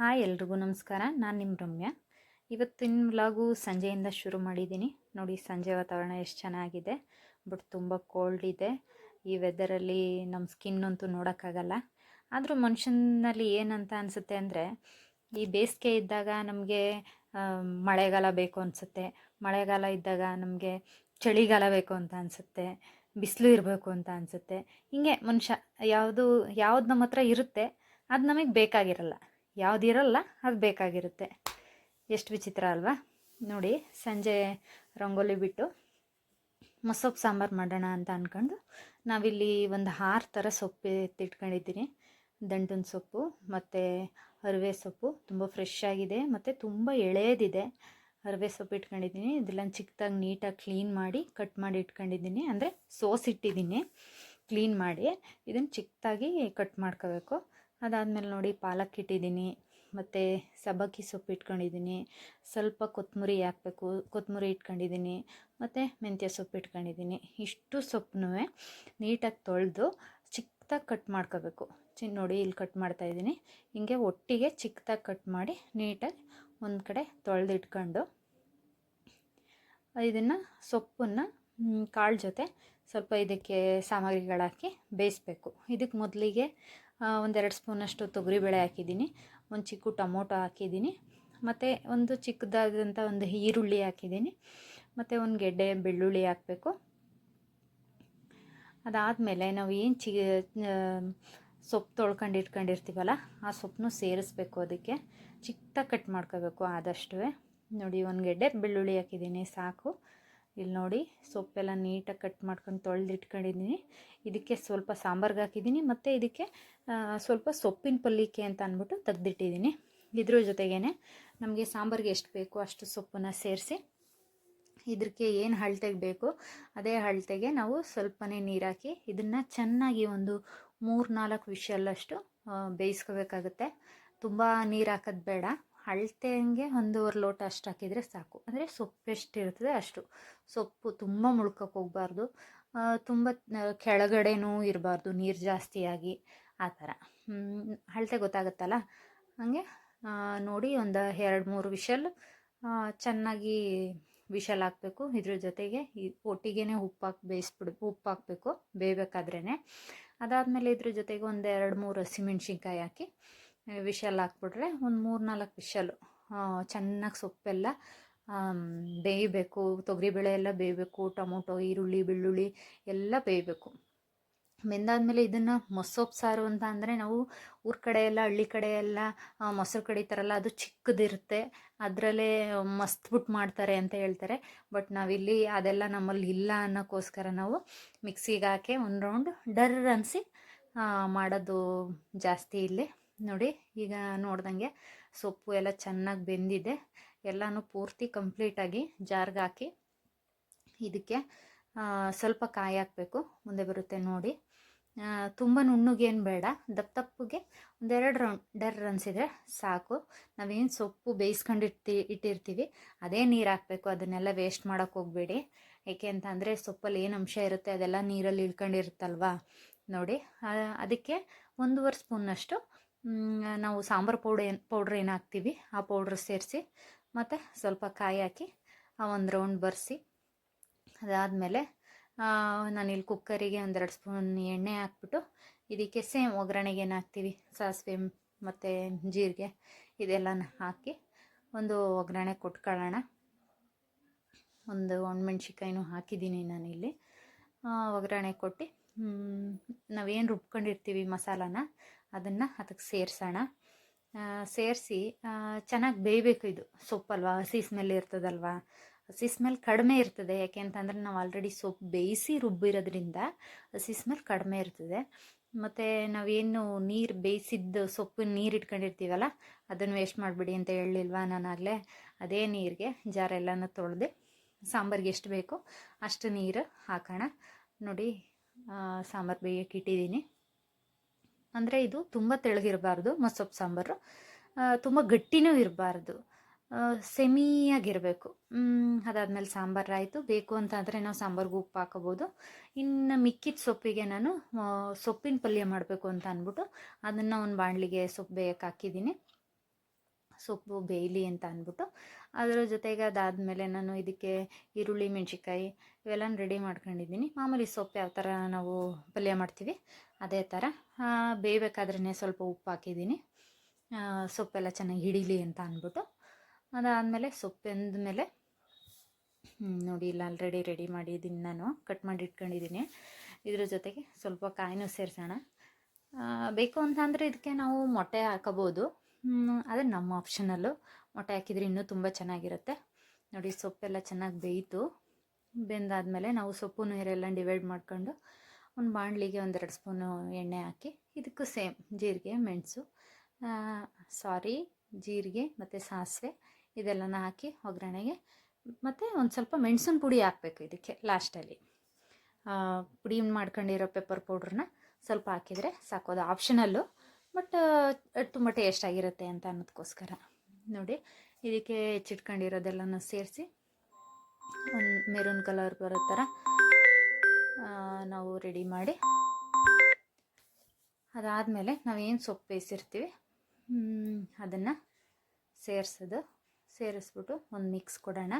Hi ಎಲ್ರಿಗೂ ನಮಸ್ಕಾರ. ನಾನು ನಿಮ್ಮ ರಮ್ಯ. ಇವತ್ತಿನ ವ್ಲಾಗು ಸಂಜೆಯಿಂದ ಶುರು ಮಾಡಿದ್ದೀನಿ ನೋಡಿ, ಸಂಜೆ ವಾತಾವರಣ ಎಷ್ಟು ಚೆನ್ನಾಗಿದೆ. ಬಟ್ ತುಂಬ ಕೋಲ್ಡ್ ಇದೆ. ಈ ವೆದರಲ್ಲಿ ನಮ್ಮ ಸ್ಕಿನ್ ಅಂತೂ ನೋಡೋಕ್ಕಾಗಲ್ಲ. ಆದರೂ ಮನುಷ್ಯನಲ್ಲಿ ಏನಂತ ಅನಿಸುತ್ತೆ ಅಂದರೆ, ಈ ಬೇಸಿಗೆ ಇದ್ದಾಗ ನಮಗೆ ಮಳೆಗಾಲ ಬೇಕು ಅನಿಸುತ್ತೆ. ಮಳೆಗಾಲ ಇದ್ದಾಗ ನಮಗೆ ಚಳಿಗಾಲ ಬೇಕು ಅಂತ ಅನಿಸುತ್ತೆ. ಬಿಸಿಲು ಇರಬೇಕು ಅಂತ ಅನಿಸುತ್ತೆ. ಹಿಂಗೆ ಮನುಷ್ಯ ಯಾವುದು ಯಾವುದು ನಮ್ಮ ಹತ್ರ ಇರುತ್ತೆ, ಅದು ನಮಗೆ ಬೇಕಾಗಿರಲ್ಲ. ಯಾವುದಿರಲ್ಲ ಅದು ಬೇಕಾಗಿರುತ್ತೆ. ಎಷ್ಟು ವಿಚಿತ್ರ ಅಲ್ವಾ? ನೋಡಿ, ಸಂಜೆ ರಂಗೋಲಿ ಬಿಟ್ಟು ಮೊಸೊಪ್ಪು ಸಾಂಬಾರು ಮಾಡೋಣ ಅಂತ ಅಂದ್ಕೊಂಡು ನಾವಿಲ್ಲಿ ಒಂದು ಆರು ಥರ ಸೊಪ್ಪು ಎತ್ತಿಟ್ಕೊಂಡಿದ್ದೀನಿ. ದಂಟಿನ ಸೊಪ್ಪು, ಮತ್ತು ಅರಿವೆ ಸೊಪ್ಪು, ತುಂಬ ಫ್ರೆಶ್ ಆಗಿದೆ, ಮತ್ತು ತುಂಬ ಎಳೆಯದಿದೆ ಅರಿವೆ ಸೊಪ್ಪು ಇಟ್ಕೊಂಡಿದ್ದೀನಿ. ಇದೆಲ್ಲ ಚಿಕ್ಕದಾಗಿ ನೀಟಾಗಿ ಕ್ಲೀನ್ ಮಾಡಿ ಕಟ್ ಮಾಡಿ ಇಟ್ಕೊಂಡಿದ್ದೀನಿ. ಅಂದರೆ ಸೋಸಿಟ್ಟಿದ್ದೀನಿ ಕ್ಲೀನ್ ಮಾಡಿ, ಇದನ್ನು ಚಿಕ್ಕದಾಗಿ ಕಟ್ ಮಾಡ್ಕೋಬೇಕು. ಅದಾದಮೇಲೆ ನೋಡಿ ಪಾಲಕ್ ಇಟ್ಟಿದ್ದೀನಿ, ಮತ್ತು ಸಬ್ಬಕ್ಕಿ ಸೊಪ್ಪು ಇಟ್ಕೊಂಡಿದ್ದೀನಿ, ಸ್ವಲ್ಪ ಕೊತ್ತಂಬರಿ ಹಾಕಬೇಕು ಕೊತ್ತಂಬರಿ ಇಟ್ಕೊಂಡಿದ್ದೀನಿ, ಮತ್ತು ಮೆಂತ್ಯ ಸೊಪ್ಪು ಇಟ್ಕೊಂಡಿದ್ದೀನಿ. ಇಷ್ಟು ಸೊಪ್ಪನ್ನೂ ನೀಟಾಗಿ ತೊಳೆದು ಚಿಕ್ಕದಾಗಿ ಕಟ್ ಮಾಡ್ಕೋಬೇಕು. ಚಿ, ನೋಡಿ ಇಲ್ಲಿ ಕಟ್ ಮಾಡ್ತಾಯಿದ್ದೀನಿ ಹಿಂಗೆ ಒಟ್ಟಿಗೆ ಚಿಕ್ಕದಾಗಿ ಕಟ್ ಮಾಡಿ ನೀಟಾಗಿ ಒಂದು ಕಡೆ ತೊಳೆದಿಟ್ಕೊಂಡು ಇದನ್ನು ಸೊಪ್ಪನ್ನು ಕಾಳು ಜೊತೆ ಸ್ವಲ್ಪ ಇದಕ್ಕೆ ಸಾಮಗ್ರಿಗಳಾಕಿ ಬೇಯಿಸ್ಬೇಕು. ಇದಕ್ಕೆ ಮೊದಲಿಗೆ ಒಂದೆರಡು ಸ್ಪೂನಷ್ಟು ತೊಗರಿಬೇಳೆ ಹಾಕಿದ್ದೀನಿ. ಒಂದು ಚಿಕ್ಕ ಟೊಮೊಟೊ ಹಾಕಿದ್ದೀನಿ. ಮತ್ತು ಒಂದು ಚಿಕ್ಕದಾದಂಥ ಒಂದು ಈರುಳ್ಳಿ ಹಾಕಿದ್ದೀನಿ. ಮತ್ತು ಒಂದು ಗೆಡ್ಡೆ ಬೆಳ್ಳುಳ್ಳಿ ಹಾಕಬೇಕು. ಅದಾದಮೇಲೆ ನಾವು ಏನು ಚಿ ಸೊಪ್ಪು ತೊಳ್ಕೊಂಡು ಇಟ್ಕೊಂಡಿರ್ತೀವಲ್ಲ, ಆ ಸೊಪ್ಪನ್ನು ಸೇರಿಸ್ಬೇಕು ಅದಕ್ಕೆ. ಚಿಕ್ಕದಾಗಿ ಕಟ್ ಮಾಡ್ಕೋಬೇಕು ಆದಷ್ಟು ನೋಡಿ, ಒಂದು ಗೆಡ್ಡೆ ಬೆಳ್ಳುಳ್ಳಿ ಹಾಕಿದ್ದೀನಿ, ಸಾಕು. ಇಲ್ಲಿ ನೋಡಿ ಸೊಪ್ಪೆಲ್ಲ ನೀಟಾಗಿ ಕಟ್ ಮಾಡ್ಕೊಂಡು ತೊಳೆದು ಇಟ್ಕೊಂಡಿದ್ದೀನಿ. ಇದಕ್ಕೆ ಸ್ವಲ್ಪ ಸಾಂಬಾರ್ಗೆ ಹಾಕಿದ್ದೀನಿ. ಮತ್ತು ಇದಕ್ಕೆ ಸ್ವಲ್ಪ ಸೊಪ್ಪಿನ ಪಲ್ಲಿಕೆ ಅಂತ ಅಂದ್ಬಿಟ್ಟು ತೆಗ್ದಿಟ್ಟಿದ್ದೀನಿ. ಇದ್ರ ಜೊತೆಗೇ ನಮಗೆ ಸಾಂಬಾರಿಗೆ ಎಷ್ಟು ಬೇಕೋ ಅಷ್ಟು ಸೊಪ್ಪನ್ನು ಸೇರಿಸಿ ಇದಕ್ಕೆ ಏನು ಹಳ್ತೆಗೆ ಬೇಕು ಅದೇ ಹಳ್ತೆಗೆ ನಾವು ಸ್ವಲ್ಪನೇ ನೀರು ಹಾಕಿ ಇದನ್ನು ಚೆನ್ನಾಗಿ ಒಂದು ಮೂರು ನಾಲ್ಕು ವಿಷಯಲ್ಲಷ್ಟು ಬೇಯಿಸ್ಕೋಬೇಕಾಗುತ್ತೆ. ತುಂಬ ನೀರು ಹಾಕೋದು ಬೇಡ. ಅಳತೆಗೆ ಒಂದೂವರೆ ಲೋಟ ಅಷ್ಟು ಹಾಕಿದರೆ ಸಾಕು. ಅಂದರೆ ಸೊಪ್ಪು ಎಷ್ಟು ಇರ್ತದೆ ಅಷ್ಟು. ಸೊಪ್ಪು ತುಂಬ ಮುಳ್ಕಕ್ಕೆ ಹೋಗಬಾರ್ದು. ತುಂಬ ಕೆಳಗಡೆನೂ ಇರಬಾರ್ದು ನೀರು ಜಾಸ್ತಿಯಾಗಿ ಆ ಥರ. ಅಳತೆ ಗೊತ್ತಾಗುತ್ತಲ್ಲ? ಹಾಗೆ ನೋಡಿ ಒಂದು ಎರಡು ಮೂರು ವಿಷಲ್ ಚೆನ್ನಾಗಿ ವಿಷಲ್ ಹಾಕಬೇಕು. ಇದ್ರ ಜೊತೆಗೆ ಈ ಒಟ್ಟಿಗೆ ಉಪ್ಪು ಹಾಕಿ ಬೇಯಿಸ್ಬಿಡ್, ಉಪ್ಪು ಹಾಕಬೇಕು ಬೇಯಬೇಕಾದ್ರೇ ಅದಾದಮೇಲೆ ಇದ್ರ ಜೊತೆಗೆ ಒಂದು ಎರಡು ಮೂರು ಹಸಿಮೆಣ್ಸಿನ್ಕಾಯಿ ಹಾಕಿ ವಿಷಲ್ ಹಾಕ್ಬಿಟ್ರೆ ಒಂದು ಮೂರು ನಾಲ್ಕು ವಿಷಲು ಚೆನ್ನಾಗಿ ಸೊಪ್ಪೆಲ್ಲ ಬೇಯಬೇಕು. ತೊಗರಿಬೇಳೆ ಎಲ್ಲ ಬೇಯಬೇಕು, ಟೊಮೊಟೊ, ಈರುಳ್ಳಿ, ಬೆಳ್ಳುಳ್ಳಿ ಎಲ್ಲ ಬೇಯಬೇಕು. ಬೆಂದಾದಮೇಲೆ ಇದನ್ನು ಮೊಸೊಪ್ಪು ಸಾರು ಅಂತ ಅಂದರೆ ನಾವು ಊರ ಕಡೆ ಎಲ್ಲ, ಹಳ್ಳಿ ಕಡೆ ಎಲ್ಲ ಮೊಸರು ಕಡಿತಾರಲ್ಲ ಅದು ಚಿಕ್ಕದಿರುತ್ತೆ. ಅದರಲ್ಲೇ ಮಸ್ತ್ಬಿಟ್ಟು ಮಾಡ್ತಾರೆ ಅಂತ ಹೇಳ್ತಾರೆ. ಬಟ್ ನಾವಿಲ್ಲಿ ಅದೆಲ್ಲ ನಮ್ಮಲ್ಲಿ ಇಲ್ಲ ಅನ್ನೋಕ್ಕೋಸ್ಕರ ನಾವು ಮಿಕ್ಸಿಗೆ ಹಾಕಿ ಒಂದು ರೌಂಡ್ ಡರ್ ಅನಿಸಿ ಮಾಡೋದು ಜಾಸ್ತಿ ಇಲ್ಲಿ. ನೋಡಿ ಈಗ ನೋಡ್ದಂಗೆ ಸೊಪ್ಪು ಎಲ್ಲ ಚೆನ್ನಾಗಿ ಬೆಂದಿದೆ. ಎಲ್ಲನೂ ಪೂರ್ತಿ ಕಂಪ್ಲೀಟಾಗಿ ಜಾರ್ಗೆ ಹಾಕಿ ಇದಕ್ಕೆ ಸ್ವಲ್ಪ ಕಾಯಿ ಹಾಕಬೇಕು. ಮುಂದೆ ಬರುತ್ತೆ ನೋಡಿ. ತುಂಬ ನುಣ್ಣಗೇನು ಬೇಡ. ದಪ್ಪ ದಪ್ಪಗೆ ಒಂದೆರಡು ರೌಂಡ್ ಡರ್ ಅನ್ಸಿದ್ರೆ ಸಾಕು. ನಾವೇನು ಸೊಪ್ಪು ಬೇಯಿಸ್ಕೊಂಡಿರ್ತಿ, ಇಟ್ಟಿರ್ತೀವಿ. ಅದೇ ನೀರು ಹಾಕಬೇಕು. ಅದನ್ನೆಲ್ಲ ವೇಸ್ಟ್ ಮಾಡೋಕ್ಕೆ ಹೋಗಬೇಡಿ. ಏಕೆ ಅಂತ ಅಂದರೆ ಸೊಪ್ಪಲ್ಲಿ ಏನು ಅಂಶ ಇರುತ್ತೆ ಅದೆಲ್ಲ ನೀರಲ್ಲಿ ಇಳ್ಕೊಂಡಿರುತ್ತಲ್ವಾ? ನೋಡಿ ಅದಕ್ಕೆ ಒಂದೂವರೆ ಸ್ಪೂನ್ನಷ್ಟು ನಾವು ಸಾಂಬಾರು ಪೌಡರ್ ಏನು, ಪೌಡ್ರ್ ಏನು ಹಾಕ್ತೀವಿ ಆ ಪೌಡ್ರ್ ಸೇರಿಸಿ, ಮತ್ತು ಸ್ವಲ್ಪ ಕಾಯಿ ಹಾಕಿ ಆ ಒಂದು ರೌಂಡ್ ಬರೆಸಿ, ಅದಾದಮೇಲೆ ನಾನಿಲ್ಲಿ ಕುಕ್ಕರಿಗೆ ಒಂದೆರಡು ಸ್ಪೂನ್ ಎಣ್ಣೆ ಹಾಕ್ಬಿಟ್ಟು, ಇದಕ್ಕೆ ಸೇಮ್ ಒಗ್ಗರಣೆಗೆ ಏನು ಹಾಕ್ತೀವಿ ಸಾಸಿವೆ ಮತ್ತು ಜೀರಿಗೆ ಇದೆಲ್ಲ ಹಾಕಿ ಒಂದು ಒಗ್ಗರಣೆ ಕೊಟ್ಕೊಳ್ಳೋಣ. ಒಂದು ಒಣಮೆಣ್ಸಿಕಾಯಿನೂ ಹಾಕಿದ್ದೀನಿ ನಾನಿಲ್ಲಿ ಒಗ್ಗರಣೆ ಕೊಟ್ಟು ನಾವೇನು ರುಬ್ಕೊಂಡಿರ್ತೀವಿ ಮಸಾಲಾನ ಅದನ್ನು ಅದಕ್ಕೆ ಸೇರಿಸೋಣ. ಸೇರಿಸಿ ಚೆನ್ನಾಗಿ ಬೇಯಬೇಕು ಇದು. ಸೊಪ್ಪಲ್ವಾ? ಹಸಿ ಸ್ಮೆಲ್ ಇರ್ತದಲ್ವಾ? ಹಸಿ ಸ್ಮೆಲ್ ಕಡಿಮೆ ಇರ್ತದೆ. ಯಾಕೆ ಅಂತಂದರೆ ನಾವು ಆಲ್ರೆಡಿ ಸೊಪ್ಪು ಬೇಯಿಸಿ ರುಬ್ಬಿರೋದ್ರಿಂದ ಹಸಿ ಸ್ಮೆಲ್ ಕಡಿಮೆ ಇರ್ತದೆ. ಮತ್ತು ನಾವೇನು ನೀರು ಬೇಯಿಸಿದ್ದು ಸೊಪ್ಪು ನೀರು ಇಟ್ಕೊಂಡಿರ್ತೀವಲ್ಲ, ಅದನ್ನು ವೇಸ್ಟ್ ಮಾಡಿಬಿಡಿ ಅಂತ ಹೇಳಿಲ್ವಾ ನಾನಾಗಲೇ? ಅದೇ ನೀರಿಗೆ ಜಾರೆಲ್ಲನೂ ತೊಳೆದು ಸಾಂಬಾರಿಗೆ ಎಷ್ಟು ಬೇಕೋ ಅಷ್ಟು ನೀರು ಹಾಕೋಣ. ನೋಡಿ ಸಾಂಬಾರು ಬೇಯಕ್ಕೆ ಇಟ್ಟಿದ್ದೀನಿ. ಅಂದರೆ ಇದು ತುಂಬ ತೆಳಗಿರಬಾರ್ದು ಮಸೊಪ್ಪು ಸಾಂಬಾರು. ತುಂಬ ಗಟ್ಟಿನೂ ಇರಬಾರ್ದು. ಸೆಮಿಯಾಗಿರಬೇಕು. ಅದಾದಮೇಲೆ ಸಾಂಬಾರು ಆಯಿತು. ಬೇಕು ಅಂತಂದರೆ ನಾವು ಸಾಂಬಾರ್ಗೆ ಉಪ್ಪು ಹಾಕೋಬೋದು. ಇನ್ನು ಮಿಕ್ಕಿದ ಸೊಪ್ಪಿಗೆ ನಾನು ಸೊಪ್ಪಿನ ಪಲ್ಯ ಮಾಡಬೇಕು ಅಂತ ಅಂದ್ಬಿಟ್ಟು ಅದನ್ನು ಒಂದು ಬಾಣಲಿಗೆ ಸೊಪ್ಪು ಬೇಯಕ್ಕೆ ಹಾಕಿದ್ದೀನಿ. ಸೊಪ್ಪು ಬೇಯಲಿ ಅಂತ ಅಂದ್ಬಿಟ್ಟು ಅದರ ಜೊತೆಗೆ ಅದಾದಮೇಲೆ ನಾನು ಇದಕ್ಕೆ ಈರುಳ್ಳಿ ಮೆಣಸಿಕಾಯಿ ಇವೆಲ್ಲ ರೆಡಿ ಮಾಡ್ಕೊಂಡಿದ್ದೀನಿ. ಮಾಮೂಲಿ ಸೊಪ್ಪು ಯಾವ ಥರ ನಾವು ಪಲ್ಯ ಮಾಡ್ತೀವಿ, ಅದೇ ಥರ. ಬೇಯಬೇಕಾದ್ರೆ ಸ್ವಲ್ಪ ಉಪ್ಪು ಹಾಕಿದ್ದೀನಿ. ಸೊಪ್ಪೆಲ್ಲ ಚೆನ್ನಾಗಿ ಹಿಡೀಲಿ ಅಂತ ಅಂದ್ಬಿಟ್ಟು. ಅದಾದಮೇಲೆ ಸೊಪ್ಪೆಂದ ಮೇಲೆ ನೋಡಿ ಇಲ್ಲ ಆಲ್ರೆಡಿ ರೆಡಿ ಮಾಡಿದ್ದೀನಿ ನಾನು ಕಟ್ ಮಾಡಿ ಇಟ್ಕೊಂಡಿದ್ದೀನಿ. ಇದ್ರ ಜೊತೆಗೆ ಸ್ವಲ್ಪ ಕಾಯಿನೂ ಸೇರಿಸೋಣ. ಬೇಕು ಅಂತಂದರೆ ಇದಕ್ಕೆ ನಾವು ಮೊಟ್ಟೆ ಹಾಕೋಬೋದು. ಅದು ನಮ್ಮ ಆಪ್ಷನಲ್ಲು ಮೊಟ್ಟೆ ಹಾಕಿದರೆ ಇನ್ನೂ ತುಂಬ ಚೆನ್ನಾಗಿರುತ್ತೆ. ನೋಡಿ, ಸೊಪ್ಪೆಲ್ಲ ಚೆನ್ನಾಗಿ ಬೇಯಿತು. ಬೆಂದಾದಮೇಲೆ ನಾವು ಸೊಪ್ಪು ನೀರೆಲ್ಲ ಡಿವೈಡ್ ಮಾಡ್ಕೊಂಡು ಒಂದು ಬಾಣಲಿಗೆ ಒಂದೆರಡು ಸ್ಪೂನು ಎಣ್ಣೆ ಹಾಕಿ ಇದಕ್ಕೂ ಸೇಮ್ ಜೀರಿಗೆ, ಮೆಣಸು ಸಾರಿ ಜೀರಿಗೆ ಮತ್ತು ಸಾಸಿವೆ ಇದೆಲ್ಲನ ಹಾಕಿ ಒಗ್ಗರಣೆಗೆ ಮತ್ತು ಒಂದು ಸ್ವಲ್ಪ ಮೆಣಸಿನ ಪುಡಿ ಹಾಕಬೇಕು ಇದಕ್ಕೆ ಲಾಸ್ಟಲ್ಲಿ ಪುಡಿ ಮಾಡ್ಕೊಂಡಿರೋ ಪೆಪ್ಪರ್ ಪೌಡ್ರನ್ನ ಸ್ವಲ್ಪ ಹಾಕಿದರೆ ಸಾಕೋದು ಆಪ್ಷನಲ್ಲು ಬಟ್ ತುಂಬ ಟೇಸ್ಟ್ ಆಗಿರುತ್ತೆ ಅಂತ ಅನ್ನೋದಕ್ಕೋಸ್ಕರ ನೋಡಿ, ಇದಕ್ಕೆ ಹೆಚ್ಚಿಟ್ಕೊಂಡಿರೋದೆಲ್ಲನೂ ಸೇರಿಸಿ, ಒಂದು ಮೆರೂನ್ ಕಲರ್ ಬರೋ ಥರ ನಾವು ರೆಡಿ ಮಾಡಿ, ಅದಾದಮೇಲೆ ನಾವೇನು ಸೊಪ್ಪು ಬೇಯಿಸಿರ್ತೀವಿ ಅದನ್ನು ಸೇರಿಸೋದು. ಸೇರಿಸ್ಬಿಟ್ಟು ಒಂದು ಮಿಕ್ಸ್ ಕೊಡೋಣ.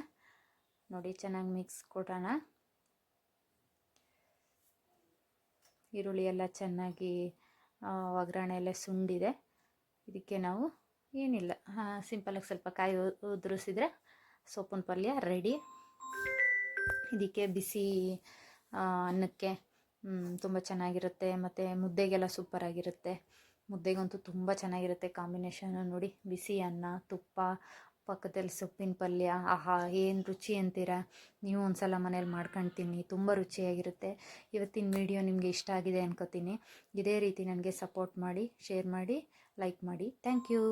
ನೋಡಿ, ಚೆನ್ನಾಗಿ ಮಿಕ್ಸ್ ಕೊಡೋಣ. ಈರುಳ್ಳಿ ಎಲ್ಲ ಚೆನ್ನಾಗಿ ಒಗ್ಗರಣೆ ಎಲ್ಲ ಸುಂಡಿದೆ. ಇದಕ್ಕೆ ನಾವು ಏನಿಲ್ಲ. ಸಿಂಪಲಾಗಿ ಸ್ವಲ್ಪ ಕಾಯಿ ಉದುರಿಸಿದ್ರೆ ಸೊಪ್ಪಿನ ಪಲ್ಯ ರೆಡಿ ಇದಕ್ಕೆ ಬಿಸಿ ಅನ್ನಕ್ಕೆ ತುಂಬ ಚೆನ್ನಾಗಿರುತ್ತೆ. ಮತ್ತು ಮುದ್ದೆಗೆಲ್ಲ ಸೂಪರಾಗಿರುತ್ತೆ ಮುದ್ದೆಗಂತೂ ತುಂಬ ಚೆನ್ನಾಗಿರುತ್ತೆ ಕಾಂಬಿನೇಷನ್. ನೋಡಿ, ಬಿಸಿ ಅನ್ನ, ತುಪ್ಪ ಪಕ್ಕದಲ್ಲಿ ಸೊಪ್ಪಿನ ಪಲ್ಯ, ಆಹಾ, ಏನು ರುಚಿ ಅಂತೀರಾ? ನೀವು ಒಂದ್ಸಲ ಮನೇಲಿ ಮಾಡ್ಕೊಂಡು ತಿನ್ನಿ ತುಂಬ ರುಚಿಯಾಗಿರುತ್ತೆ. ಇವತ್ತಿನ ವಿಡಿಯೋ ನಿಮಗೆ ಇಷ್ಟ ಆಗಿದೆ ಅನ್ಕೋತೀನಿ. ಇದೇ ರೀತಿ ನನಗೆ ಸಪೋರ್ಟ್ ಮಾಡಿ ಶೇರ್ ಮಾಡಿ ಲೈಕ್ ಮಾಡಿ. Thank you